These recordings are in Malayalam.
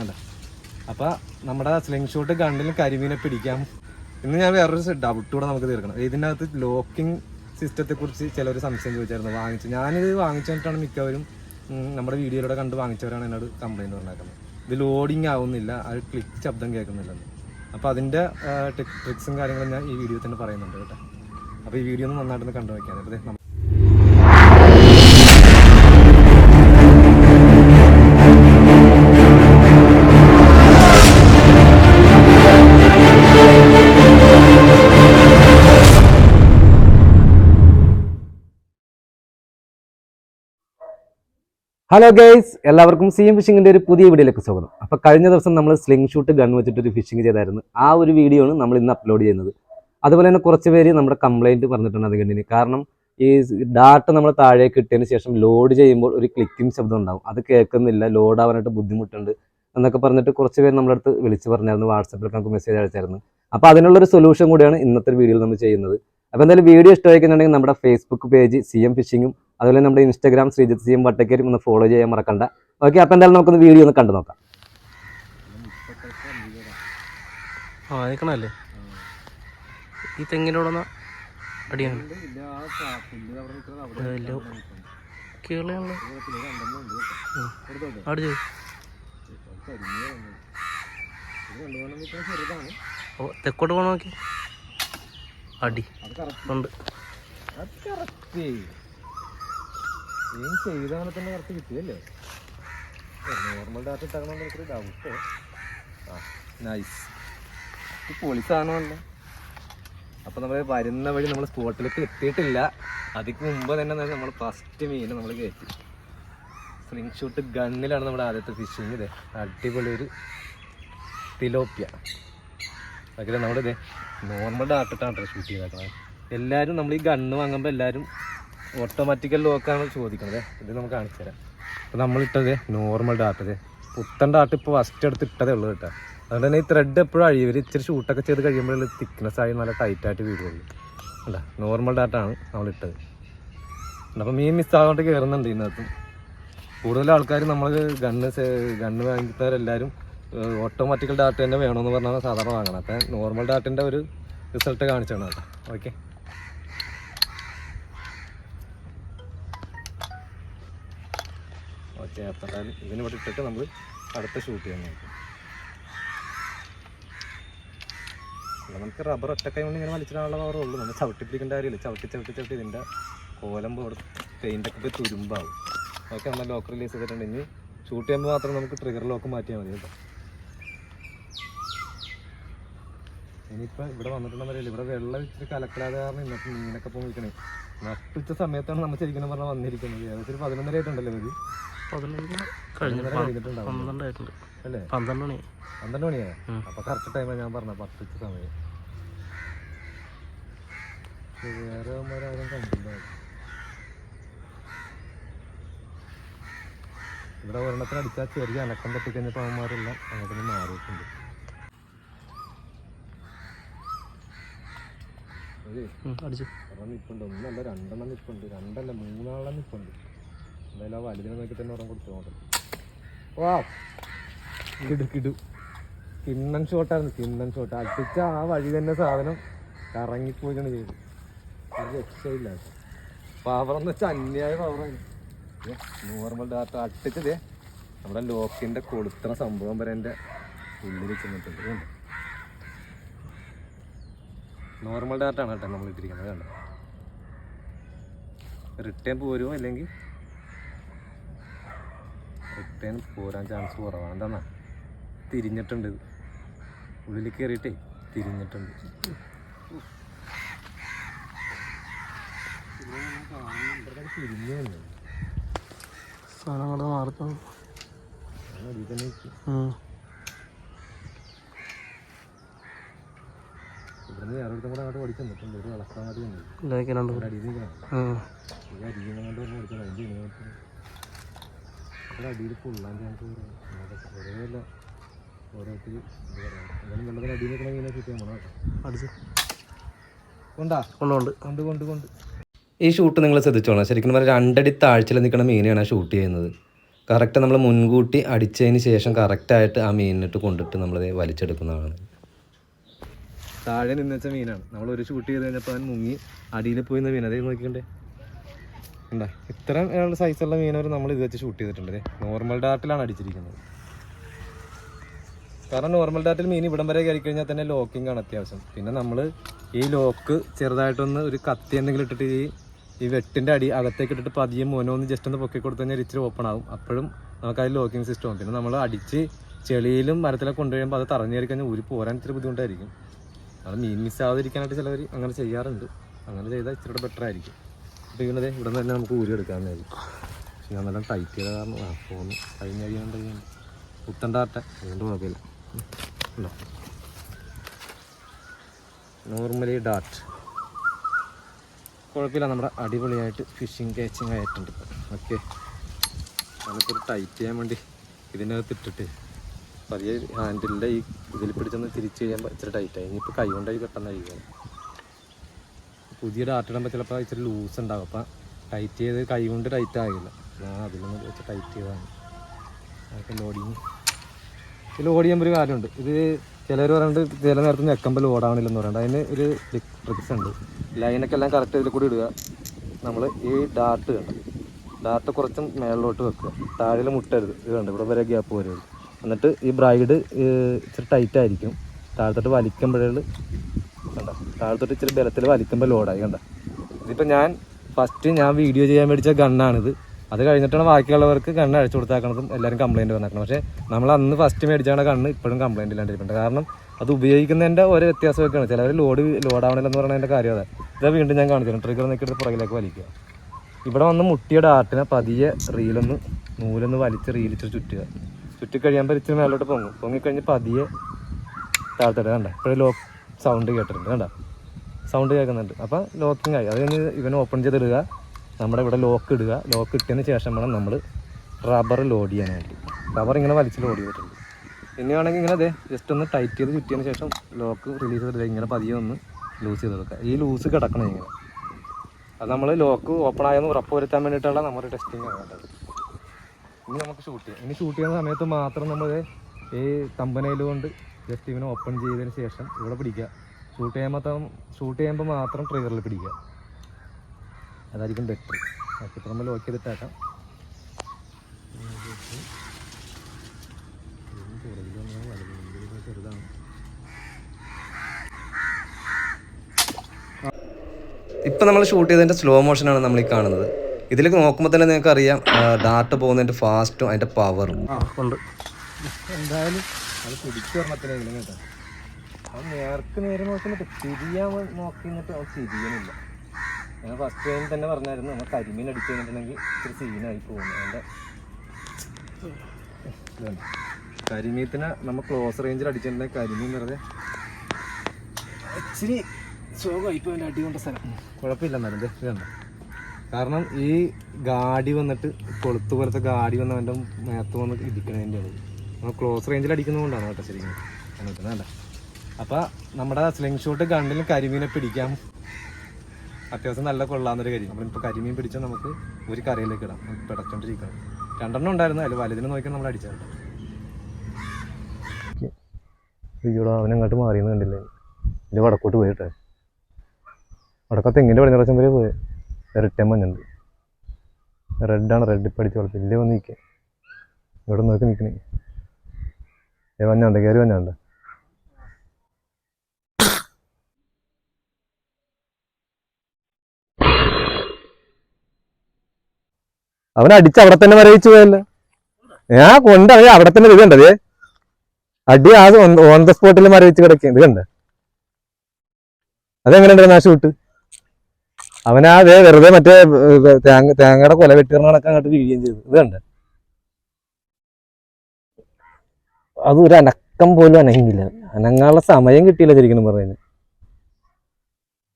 വേണ്ട അപ്പോൾ നമ്മുടെ സ്ലിംഗ് ഷോട്ട് കണ്ടിൽ കരിമീനെ പിടിക്കാം. ഇന്ന് ഞാൻ വേറൊരു ഡൗട്ട് കൂടെ നമുക്ക് തീർക്കണം. ഇതിനകത്ത് ലോക്കിംഗ് സിസ്റ്റത്തെ കുറിച്ച് ചിലർ സംശയം ചോദിച്ചായിരുന്നു. വാങ്ങിച്ചു ഞാനിത് വാങ്ങിച്ചിട്ടാണ് മിക്കവരും നമ്മുടെ വീഡിയോയിലൂടെ കണ്ട് വാങ്ങിച്ചവരാണ് എന്നോട് കംപ്ലൈന്റ് പറഞ്ഞേക്കുന്നത്. ഇത് ലോഡിങ് ആവുന്നില്ല അത് ക്ലിക്ക് ശബ്ദം കേൾക്കുന്നില്ലെന്ന്. അപ്പോൾ അതിന്റെ ട്രിക്സും കാര്യങ്ങളും ഞാൻ ഈ വീഡിയോ തന്നെ പറയുന്നുണ്ട് കേട്ടോ. അപ്പോൾ ഈ വീഡിയോ ഒന്ന് നന്നായിട്ടൊന്ന് കണ്ടു വയ്ക്കാൻ അപ്പോൾ ഹലോ ഗൈസ് എല്ലാവർക്കും സി എം ഫിഷിങ്ങിന്റെ ഒരു പുതിയ വീഡിയോയിലേക്ക് സ്വാഗതം. അപ്പോൾ കഴിഞ്ഞ ദിവസം നമ്മൾ സ്ലിംഗ് ഷൂട്ട് ഗൺ വെച്ചിട്ട് ഒരു ഫിഷിംഗ് ചെയ്തായിരുന്നു. ആ ഒരു വീഡിയോ ആണ് നമ്മൾ ഇന്ന് അപ്ലോഡ് ചെയ്യുന്നത്. അതുപോലെ തന്നെ കുറച്ച് പേര് നമ്മുടെ കംപ്ലൈന്റ് പറഞ്ഞിട്ടുണ്ട് അത് കണ്ടിന്. കാരണം ഈ ഡാറ്റ നമ്മൾ താഴേക്ക് ഇട്ടതിന് ശേഷം ലോഡ് ചെയ്യുമ്പോൾ ഒരു ക്ലിക്കിംഗ് ശബ്ദം ഉണ്ടാവും. അത് കേൾക്കുന്നില്ല ലോഡ് ആവാനായിട്ട് ബുദ്ധിമുട്ടുണ്ട് എന്നൊക്കെ പറഞ്ഞിട്ട് കുറച്ച് പേര് നമ്മുടെ അടുത്ത് വിളിച്ച് പറഞ്ഞായിരുന്നു വാട്സപ്പിലൊക്കെ നമുക്ക് മെസ്സേജ് അയച്ചായിരുന്നു. അപ്പോൾ അതിനുള്ളൊരു സൊല്യൂഷൻ കൂടിയാണ് ഇന്നത്തെ വീഡിയോയിൽ നമ്മൾ ചെയ്യുന്നത്. അപ്പോൾ എന്തായാലും വീഡിയോ ഇഷ്ടമായിക്കുന്നുണ്ടെങ്കിൽ നമ്മുടെ ഫേസ്ബുക്ക് പേജ് സി എം ഫിഷിങ്ങും അതുപോലെ നമ്മുടെ ഇൻസ്റ്റാഗ്രാം ശ്രീജിത്ത് സിയും വട്ടക്കേരും ഒന്ന് ഫോളോ ചെയ്യാൻ മറക്കണ്ട. ഓക്കെ അപ്പോൾ എന്തായാലും നമുക്കൊന്ന് വീഡിയോ ഒന്ന് കണ്ടു നോക്കാം. ആ നിൽക്കണല്ലേ ഈ തെങ്ങിനോടൊന്ന് അടിയാണ്. കേളയാണല്ലോ അടിച്ചു ഓ തെക്കോട്ട് പോകണം നോക്കി? അടി. ഉണ്ട്. ചെയ്തവനെ തന്നെ കറക്റ്റ് കിട്ടിയല്ലേ? നോർമൽ ഡാറ്റ ഇട്ടാകണമെന്ന് ഡൗട്ട് ആ നൈസ് ഈ പൊളി സാധനമല്ല അപ്പൊ നമ്മൾ വരുന്ന വഴി നമ്മൾ സ്പോട്ടിലേക്ക് എത്തിയിട്ടില്ല. അതിക്ക് മുമ്പ് തന്നെ നമ്മൾ ഫസ്റ്റ് മീൻ നമ്മൾ കയറ്റി. സ്ലിംഗ് ഷൂട്ട് ഗണ്ണിലാണ് നമ്മുടെ ആദ്യത്തെ ഫിഷിങ് ഇത്. അടിപൊളി ഒരു തിലോപ്പിയ അതൊക്കെ നമ്മളിത് ഇതേ. നോർമൽ ഡാട്ടിട്ടാണ് ഷൂട്ട് ചെയ്തേക്കണത്. എല്ലാവരും നമ്മൾ ഈ ഗണ്ണ് വാങ്ങുമ്പോൾ എല്ലാവരും ഓട്ടോമാറ്റിക്കൽ ലോക്കാണ് ചോദിക്കുന്നത് ഇത് നമുക്ക് കാണിച്ചു തരാം. അപ്പോൾ നമ്മളിട്ടത് നോർമൽ ഡാട്ടത് പുത്തൻ ഡാട്ട് ഇപ്പോൾ ഫസ്റ്റ് എടുത്ത് ഇട്ടതേ ഉള്ളൂ കേട്ടോ. അതുകൊണ്ട് തന്നെ ഈ ത്രെഡ് എപ്പോഴും അഴിയവർ ഇച്ചിരി ഷൂട്ടൊക്കെ ചെയ്ത് കഴിയുമ്പോൾ തിക്നെസ് ആയി നല്ല ടൈറ്റായിട്ട് വീഴുള്ളൂ അല്ല നോർമൽ ഡാട്ടാണ് നമ്മളിട്ടത്. അപ്പോൾ മീൻ മിസ്സാകൊണ്ട് കയറുന്നുണ്ട് ഇതിനകത്ത്. കൂടുതൽ ആൾക്കാർ നമ്മൾ ഗണ്ണ് ഗണ്ണ് വാങ്ങിക്കുന്നവരെല്ലാവരും ഓട്ടോമാറ്റിക്കൽ ഡാറ്റ തന്നെ വേണമെന്ന് പറഞ്ഞാൽ സാധാരണ വാങ്ങണം അപ്പം നോർമൽ ഡാറ്റിന്റെ ഒരു റിസൾട്ട് കാണിച്ചാണ് കേട്ടോ. ഓക്കെ എന്തായാലും ഇതിന് ഇവിടെ ഇട്ടിട്ട് നമ്മൾ അടുത്ത ഷൂട്ട് ചെയ്യാൻ നോക്കും. നമുക്ക് റബ്ബർ ഒറ്റക്കൈ കൊണ്ട് ഇങ്ങനെ വലിച്ചിടാനുള്ള പവറേ ഉള്ളൂ. നമ്മൾ ചവിട്ടി പിടിക്കേണ്ട കാര്യമില്ല. ചവിട്ടി ചവിട്ടി ചവിട്ടി ഇതിന്റെ കോലം പോടെ പെയിന്റൊക്കെ പോയി തുരുമ്പാവും. ഓക്കെ നമ്മൾ ലോക്ക് റിലീസ് ചെയ്തിട്ടുണ്ട്. ഇനി ഷൂട്ട് ചെയ്യുമ്പോൾ മാത്രം നമുക്ക് ട്രിഗർ ലോക്ക് മാറ്റിയാൽ മതി കേട്ടോ. ഇനിയിപ്പോൾ ഇവിടെ വന്നിട്ടുണ്ടെന്നറിയില്ല ഇവിടെ വെള്ളം ഇച്ചിരി കലക്കലാതെ കാരണം ഇന്നത്തെ മീനൊക്കെ പോയി നട്ടുച്ച സമയത്താണ് നമ്മൾ ശരിക്കും പറഞ്ഞാൽ വന്നിരിക്കുന്നത്. ഏകദേശം ഒരു പതിനൊന്നര ആയിട്ടുണ്ടല്ലോ ഇത്. അല്ലേ? പന്ത്രണ്ട് മണി. പന്ത്രണ്ട് മണിയാ. അപ്പൊ കറക്റ്റ് ടൈമാണ് ഞാൻ പറഞ്ഞ പത്തുച്ച സമയം. വേറെ ആരും കണ്ടില്ല. ഇവിടെ ഒരെണ്ണത്തിന് അടിച്ചാൽ ചെറിയ അനക്കം തട്ടിക്കഴിഞ്ഞപ്പോൾ അവന്മാരെല്ലാം അങ്ങോട്ടൊന്ന് മാറിയിട്ടുണ്ട് ഒരു ഉം, അടിച്ചു ഒരെണ്ണം നിൽപ്പുണ്ട് ഒന്നല്ല രണ്ടെണ്ണം നിൽപ്പുണ്ട് രണ്ടല്ല മൂന്നാളെ നിൽപ്പുണ്ട് എന്തായാലും ആ വലുതിനെ നോക്കി തന്നെ ഒരെണ്ണം കൊടുത്തു നോക്കണം വാ കിടു കിടു. കിണ്ണൻ ഷോട്ടായിരുന്നു കിണ്ണൻ ഷോട്ട് അടിച്ച ആ വഴി തന്നെ സാധനം കറങ്ങിപ്പോയിട്ടാണ് ചെയ്തത്. ഒരു രക്ഷയില്ല. പവർ എന്ന് വെച്ചാൽ അന്യായ പവറാണ് നോർമൽ ഡാറ്റ അട്ടിച്ചതേ നമ്മുടെ ലോക്കിന്റെ കൊളുത്തണ സംഭവം വരെ എന്റെ ഉള്ളിൽ ചെന്നിട്ടുണ്ട്? നോർമൽ ഡാറ്റ ആണ് കേട്ടോ നമ്മൾ ഇട്ടിരിക്കുന്നത് കണ്ടോ? റിട്ടേൺ പോരുമോ അല്ലെങ്കിൽ റിട്ടേൺ പോരാൻ ചാൻസ് കുറവാണ്. എന്താന്നാ തിരിഞ്ഞിട്ടുണ്ട്. ഇത്. ഉള്ളിൽ കയറിയിട്ടേ തിരിഞ്ഞിട്ടുണ്ട്. സാധനങ്ങളുടെ മാറുന്നു അടിയിൽ തന്നെ ഇവിടുന്ന് കൂടെ അങ്ങോട്ട് പഠിച്ചു ഒരു അടിയിൽ നിൽക്കണം. ഈ അടിയിൽ നിന്ന് കണ്ട് പറഞ്ഞ് പഠിച്ചത് അതിന്റെ ഇങ്ങോട്ട് ഇവിടെ അടിയിൽ പൊള്ളാൻ ചാൻസ് കുറവാണ് കുറേ അല്ല ഓരോരുത്തർ ഇത് പറയാം. എന്തായാലും വെള്ളത്തിൽ അടിയിൽ നിൽക്കണ ഇങ്ങനെ ചുറ്റാൻ പോകണം കേട്ടോ. അടിച്ചു. കൊണ്ടാ? കൊണ്ടുകൊണ്ട്. കൊണ്ട് കൊണ്ട് കൊണ്ട്. ഈ ഷൂട്ട് നിങ്ങൾ ശ്രദ്ധിച്ചോളാം ശരിക്കും പറഞ്ഞാൽ രണ്ടടി താഴ്ചയിൽ നിൽക്കുന്ന മീനെയാണ് ഷൂട്ട് ചെയ്യുന്നത്. കറക്റ്റ് നമ്മൾ മുൻകൂട്ടി അടിച്ചതിന് ശേഷം കറക്റ്റായിട്ട് ആ മീനിട്ട് കൊണ്ടിട്ട് നമ്മളത് വലിച്ചെടുക്കുന്നതാണ്. താഴെ നിന്ന് വെച്ച മീനാണ്. നമ്മൾ ഒരു ഷൂട്ട് ചെയ്ത് കഴിഞ്ഞപ്പോൾ അവൻ മുങ്ങി. അടിയിൽ പോയി മീൻ. അതേ നോക്കിക്കണ്ടേ? ഉണ്ടാ ഇത്ര സൈസുള്ള മീനവർ നമ്മൾ ഇത് വെച്ച് ഷൂട്ട് ചെയ്തിട്ടുണ്ട്. നോർമൽ ഡാർട്ടിലാണ് അടിച്ചിരിക്കുന്നത്. കാരണം നോർമൽ ഡാർട്ടിൽ മീൻ ഇവിടം വരെ കയറി കഴിഞ്ഞാൽ തന്നെ ലോക്കിംഗ് ആണ് അത്യാവശ്യം. പിന്നെ നമ്മൾ ഈ ലോക്ക് ചെറുതായിട്ടൊന്ന് ഒരു കത്തി എന്തെങ്കിലും ഇട്ടിട്ട് ഈ ഈ വെട്ടിന്റെ അടി അകത്തേക്ക് ഇട്ടിട്ട് പതിയെ മോനൊന്ന് ജസ്റ്റ് ഒന്ന് പൊക്കി കൊടുത്തു കഴിഞ്ഞാൽ ഇച്ചിരി ഓപ്പൺ ആകും അപ്പോഴും നമുക്ക് അതിൽ ലോക്കിംഗ് സിസ്റ്റം പിന്നെ നമ്മൾ അടിച്ച് ചെളിയിലും മരത്തിലൊക്കെ കൊണ്ടുവരുമ്പോൾ അത് തറഞ്ഞു കയറി കഴിഞ്ഞാൽ ഊരി പോരാൻ ഇച്ചിരി ബുദ്ധിമുട്ടായിരിക്കും. അത് മീൻ മിസ്സാവാതിരിക്കാനായിട്ട് ചിലവർ അങ്ങനെ ചെയ്യാറുണ്ട്. അങ്ങനെ ചെയ്താൽ ഇച്ചിരി ബെറ്റർ ആയിരിക്കും. അപ്പോൾ ഇങ്ങനെ ഇവിടെ തന്നെ നമുക്ക് ഊരി എടുക്കാമെന്നായിരിക്കും പക്ഷെ ഞാൻ നല്ല ടൈറ്റ് ചെയ്ത കാരണം ഫോൺ കഴിഞ്ഞ കഴിയാണ്ട് കുത്തണ്ടാട്ടെ അതുകൊണ്ട് കുഴപ്പമില്ല. ഉണ്ടോ? നോർമലി ഡാറ്റ് കുഴപ്പമില്ല നമ്മുടെ അടിപൊളിയായിട്ട് ഫിഷിങ് കാച്ചിങ് ആയിട്ടുണ്ട്. ഓക്കെ നമുക്കൊരു ടൈറ്റ് ചെയ്യാൻ വേണ്ടി ഇതിനകത്ത് ഇട്ടിട്ട് പതിയെ ഹാൻഡിലിന്റെ ഈ ഇതിൽ പിടിച്ചൊന്ന് തിരിച്ച് കഴിയുമ്പോൾ ഇച്ചിരി ടൈറ്റായി ഇനിയിപ്പോൾ കൈ കൊണ്ടായി പെട്ടെന്ന് കഴിക്കണം പുതിയ ഡാറ്റ ഇടുമ്പോൾ ചിലപ്പോൾ ഇച്ചിരി ലൂസ് ഉണ്ടാകും അപ്പം ടൈറ്റ് ചെയ്ത് കൈ കൊണ്ട് ടൈറ്റ് ആകില്ല. ഞാൻ അതിലൊന്ന് വെച്ച് ടൈറ്റ് ചെയ്തതാണ് അതൊക്കെ ലോഡിങ് ഇത് ലോഡ് ചെയ്യുമ്പോൾ ഒരു കാര്യമുണ്ട്. ഇത് ചിലർ പറയുന്നുണ്ട് ചില നേരത്ത് ഞെക്കുമ്പോൾ ലോഡാവണില്ലെന്ന് പറയുന്നത് അതിന് ഒരു ട്രിക്സ് ഉണ്ട്. ലൈനൊക്കെ എല്ലാം കറക്റ്റ് ഇതിൽ കൂടി ഇടുക. നമ്മൾ ഈ ഡാർട്ട് കണ്ട്? ഡാർട്ട് കുറച്ചും മേളിലോട്ട് വെക്കുക. താഴെ മുട്ടരുത്. ഇത് കണ്ട്? ഇവിടെ വരെ ഗ്യാപ്പ് വരരുത് എന്നിട്ട് ഈ ബ്രൈഡ് ഇച്ചിരി ടൈറ്റ് ആയിരിക്കും. താഴത്തോട്ട് വലിക്കുമ്പോഴേ കണ്ട? താഴത്തോട്ട് ഇച്ചിരി ബലത്തിൽ വലിക്കുമ്പോൾ ലോഡായി കണ്ട? ഇതിപ്പോൾ ഞാൻ ഫസ്റ്റ് ഞാൻ വീഡിയോ ചെയ്യാൻ മേടിച്ച ഗണ്ണാണിത് അത് കഴിഞ്ഞിട്ടാണ് ബാക്കിയുള്ളവർക്ക് കണ്ണ് അഴിച്ചു കൊടുത്താക്കണതും എല്ലാവരും കംപ്ലയിന്റ് വന്നേക്കണം പക്ഷേ നമ്മൾ അന്ന് ഫസ്റ്റ് മേടിച്ചാണ് കണ്ണ് ഇപ്പോഴും കംപ്ലയിന്റ് ഇല്ലാണ്ടിരിക്കുന്നത് കാരണം അത് ഉപയോഗിക്കുന്നതിന്റെ ഓരോ വ്യത്യാസമൊക്കെയാണ്. ചിലവർ ലോഡ് ലോഡ് ആവണില്ലെന്ന് പറയുന്നതിന്റെ കാര്യം അതെ. ഇതാ വീണ്ടും ഞാൻ കാണിച്ചു ട്രിഗർ നിൽക്കിട്ട് പുറകിലേക്ക് വലിക്കുക. ഇവിടെ വന്ന് മുട്ടിയുടെ ആട്ടിനെ പതിയെ റീലൊന്ന് നൂലൊന്ന് വലിച്ച് റീലിച്ച് ചുറ്റുക. ചുറ്റി കഴിയുമ്പോൾ ഇച്ചിരി മേലോട്ട് പൊങ്ങും. പൊങ്ങിക്കഴിഞ്ഞ് പതിയെ താഴ്ത്തിട്ട് കണ്ട? ഇപ്പോഴും ലോക്ക് സൗണ്ട് കേട്ടിട്ടുണ്ട്. കണ്ട? സൗണ്ട് കേൾക്കുന്നുണ്ട്. അപ്പോൾ ലോക്കിങ് ആയി. അത് കഴിഞ്ഞ് ഇവൻ ഓപ്പൺ ചെയ്തിടുക. നമ്മുടെ ഇവിടെ ലോക്ക് ഇടുക. ലോക്ക് ഇട്ടതിന് ശേഷം വേണം നമ്മൾ റബ്ബർ ലോഡ് ചെയ്യാനായിട്ട് റബ്ബർ ഇങ്ങനെ വലിച്ച് ലോഡ് ചെയ്തിട്ടുണ്ട്. ഇനി വേണമെങ്കിൽ ഇങ്ങനെ അതെ ജസ്റ്റ് ഒന്ന് ടൈറ്റ് ചെയ്ത് ചുറ്റിയതിന് ശേഷം ലോക്ക് റിലീസ് ചെയ്തിട്ട് ഇങ്ങനെ പതിയെ ഒന്ന് ലൂസ് ചെയ്ത് കൊടുക്കുക. ഈ ലൂസ് കിടക്കണം ഇങ്ങനെ. അത് നമ്മൾ ലോക്ക് ഓപ്പൺ ആയെന്ന് ഉറപ്പ് വരുത്താൻ വേണ്ടിയിട്ടുള്ള നമ്മുടെ ടെസ്റ്റിംഗ് ആണ് ഇനി നമുക്ക് ഷൂട്ട് ചെയ്യാം. ഇനി ഷൂട്ട് ചെയ്യുന്ന സമയത്ത് മാത്രം നമ്മൾ ഈ തമ്പനയിൽ കൊണ്ട് ജസ്റ്റ് ഇവനെ ഓപ്പൺ ചെയ്തതിന് ശേഷം ഇവിടെ പിടിക്കുക. ഷൂട്ട് ചെയ്യുമ്പോൾ ഷൂട്ട് ചെയ്യുമ്പോൾ മാത്രം ട്രിഗറിൽ പിടിക്കുക. അതായിരിക്കും ബെറ്റർ ഓക്കെ നമ്മൾ ലോക്ക് ചെയ്തിട്ടാക്കാം. ഇപ്പം നമ്മൾ ഷൂട്ട് ചെയ്തതിന്റെ സ്ലോ മോഷനാണ് നമ്മൾ ഈ കാണുന്നത്. ഇതിലേക്ക് നോക്കുമ്പോൾ തന്നെ നിങ്ങൾക്ക് അറിയാം ഡാട്ട് പോകുന്നതിന്റെ ഫാസ്റ്റും അതിന്റെ പവറും ഉണ്ട്. എന്തായാലും അത് പിടിച്ചു പറഞ്ഞത്തിനെങ്കിലും കേട്ടോ. അത് നേർക്ക് നേരെ നോക്കുന്നിട്ട് തിരിയാൻ നോക്കി നിന്നിട്ട് അത് തിരിയണില്ല. ഞാൻ ഫസ്റ്റ് ടൈം തന്നെ പറഞ്ഞായിരുന്നു നമ്മൾ കരിമീൻ അടിച്ചു കഴിഞ്ഞിട്ടുണ്ടെങ്കിൽ ഇച്ചിരി സീനായി പോകുന്നു. അതിന്റെ കരിമീത്തിനെ നമ്മൾ ക്ലോസ് റേഞ്ചിൽ അടിച്ചിട്ടുണ്ടെങ്കിൽ കരിമീൻ വെറുതെ ഇച്ചിരി സുഖമായി ഇപ്പോൾ അടി കൊണ്ട സ്ഥലം. കുഴപ്പമില്ല എന്നാലും ദേ ഇത് കണ്ടോ കാരണം ഈ ഗാഡി വന്നിട്ട് കൊളുത്ത് പോലത്തെ ഗാഡി വന്ന് അവന്റെ മേത്ത് വന്ന് ഇടിക്കണതിന്റെയാണ് നമ്മൾ ക്ലോസ് റേഞ്ചിൽ അടിക്കുന്നതുകൊണ്ടാണ് കേട്ടോ ശരിക്കും. അതിനകത്ത് അപ്പോൾ നമ്മുടെ സ്ലിംഗ് ഷോട്ട് ഗണ്ണിൽ കരിമീനെ പിടിക്കാം. അത്യാവശ്യം നല്ല കൊള്ളാവുന്നൊരു കരിമീൻ. നമ്മളിപ്പോൾ കരിമീൻ പിടിച്ചാൽ നമുക്ക് ഒരു കറിയിലേക്ക് ഇടാം. പിടച്ചോണ്ടിരിക്കണം. രണ്ടെണ്ണം ഉണ്ടായിരുന്നു. അതിൽ വലുതിനെ നോക്കിയാൽ നമ്മൾ അടിച്ചാൽ അയ്യോടാ അങ്ങോട്ട് മാറിയെന്ന് കണ്ടില്ലേ? എന്റെ വടക്കോട്ട് പോയിട്ടെ വടക്കത്തെ എങ്ങനെ പടിഞ്ഞ പ്രാവശ്യം വരെ പോയി. റിട്ടേൺ മഞ്ഞുണ്ട് റെഡാണ് റെഡ് ഇപ്പം അടിച്ച് ഇല്ലേ വന്ന് നിൽക്കുക ഇവിടെ നോക്കി നിൽക്കണേ ഏ വഞ്ഞാണ്ട് കയറി വഞ്ഞാണ്ട് അവൻ അടിച്ച് അവിടെ തന്നെ മരവിച്ചു പോയല്ലോ? ഞാൻ കൊണ്ട അവിടെ തന്നെ ഇത് കണ്ടത് അടി ആ ഓൺ ദ സ്പോട്ടിൽ മരവിച്ച് കിടക്കുക ഇത് കണ്ട? അതെങ്ങനെയുണ്ടായിരുന്നു ആ ഷൂട്ട് അവനാ ദേ വെറുതെ മറ്റേ തേങ്ങയുടെ കൊല വെട്ടിറണ കണക്ക് അങ്ങോട്ട് വീഴുകയും ചെയ്തു. ഇത് കണ്ട? അത് ഒരു അനക്കം പോലും അനങ്ങില്ല അനങ്ങാനുള്ള സമയം കിട്ടിയില്ല ശരിക്കും പറയുന്നത്.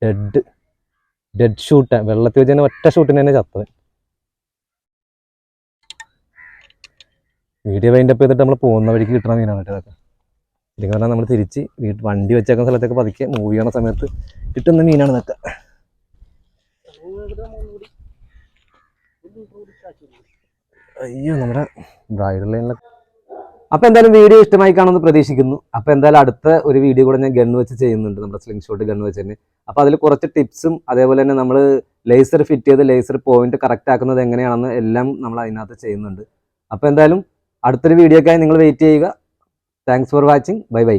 ഡെഡ് ഡെഡ് ഷൂട്ട് വെള്ളത്തിൽ വെച്ച് തന്നെ ഒറ്റ ഷൂട്ടിന് തന്നെ ചത്തവൻ. വീഡിയോ വൈൻഡപ്പ് ചെയ്തിട്ട് നമ്മൾ പോകുന്ന വഴിക്ക് കിട്ടണ മീനാണ് കേട്ടോ ഇതൊക്കെ. ശരിക്കും പറഞ്ഞാൽ നമ്മൾ തിരിച്ച് വീട്ട് വണ്ടി വെച്ചേക്കുന്ന സ്ഥലത്തൊക്കെ പതുക്കെ മൂവ് ചെയ്യണ സമയത്ത് കിട്ടുന്ന മീനാണ് ഇതൊക്കെ. അയ്യോ നമ്മുടെ ബ്രൈഡൽ ലൈനിലെ അപ്പോൾ എന്തായാലും വീഡിയോ ഇഷ്ടമായി കാണുമെന്ന് പ്രതീക്ഷിക്കുന്നു. അപ്പോൾ എന്തായാലും അടുത്ത ഒരു വീഡിയോ കൂടെ ഞാൻ ഗണ്ണ് വെച്ച് ചെയ്യുന്നുണ്ട്. നമ്മുടെ സ്ലിംഗ് ഷോട്ട് ഗണ്ണ് വെച്ച് തന്നെ. അപ്പോൾ അതിൽ കുറച്ച് ടിപ്സും അതേപോലെ തന്നെ നമ്മൾ ലേസർ ഫിറ്റ് ചെയ്ത് ലേസർ പോയിന്റ് കറക്റ്റ് ആക്കുന്നത് എങ്ങനെയാണെന്ന് എല്ലാം നമ്മൾ അതിനകത്ത് ചെയ്യുന്നുണ്ട്. അപ്പോൾ എന്തായാലും അടുത്തൊരു വീഡിയോക്കായി നിങ്ങൾ വെയിറ്റ് ചെയ്യുക. Thanks for watching bye bye